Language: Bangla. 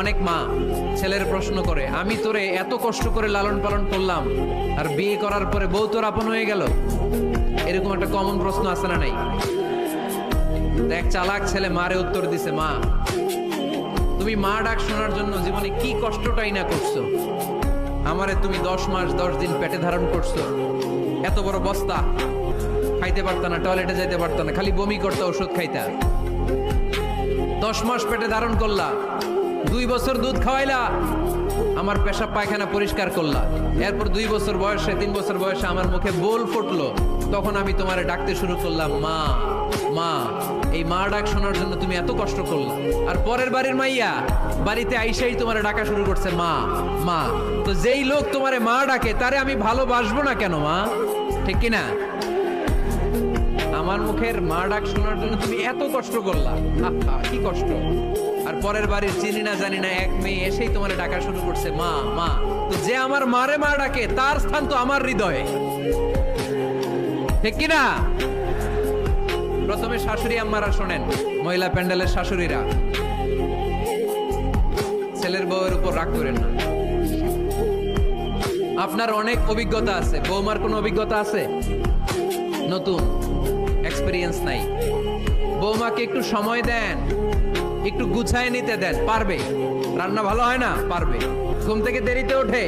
অনেক মা ছেলের প্রশ্ন করে, আমি তোরে এত কষ্ট করে লালন পালন করলাম, আর বিয়ে করার পরে বউ তোর আপন হয়ে গেল? এরকম একটা কমন প্রশ্ন আছে না নাই? দেখ, চালাক ছেলে মারে উত্তর দিছে, মা, তুমি মা ডাক শোনার জন্য জীবনে কি কষ্টটাই না করছ? আমারে তুমি দশ মাস, দশ দিন পেটে ধারণ করছ। এত বড় বস্তা, খাইতে পারতা না, টয়লেটে যাইতে পারতা না, খালি বমি করতে, ওষুধ খাইতা। দশ মাস পেটে ধারণ করলা দুই বছর দুধ খাওয়াইলা, আমার পেশাব পায়খানা পরিষ্কার করলা। এরপর দুই বছর বয়সে, তিন বছর বয়সে আমার মুখে বোল ফুটলো। তখন আমি তোমারে ডাকতে শুরু করলাম, মা মা, এই মা ডাক শোনার জন্য তুমি এত কষ্ট করলা। আর পরের বাড়ির মাইয়া বাড়িতে আইসাই তোমারে ডাকা শুরু করছে, মা মা, তো যেই লোক তোমারে মা ডাকে, তারে আমি ভালোবাসবো না কেন, মা? ঠিক কিনা? আমার মুখের মা ডাক শোনার জন্য তুমি এত কষ্ট করলা। কি কষ্ট। আর পরের বাড়ির চিনি না জানি না, এক মেয়ে এসেই তোমার ডাকা শুরু করছে। মা মা, তো যে আমার মারে মা ডাকে, তার স্থান তো আমার হৃদয়ে। ঠিক কিনা? প্রথমে শাশুড়ি আম্মারা শোনেন, মহিলা প্যান্ডেলের শাশুড়িরা। ছেলের বউয়ের উপর রাগ করেন না। আপনার অনেক অভিজ্ঞতা আছে। বৌমার কোনো অভিজ্ঞতা আছে? নতুন এক্সপিরিয়েন্স নাই। বৌমাকে একটু সময় দেন। একটু গুছায় নিতে দেন পারবে। রান্না ভালো হয় না পারবে। ঘুম থেকে দেরিতে ওঠে।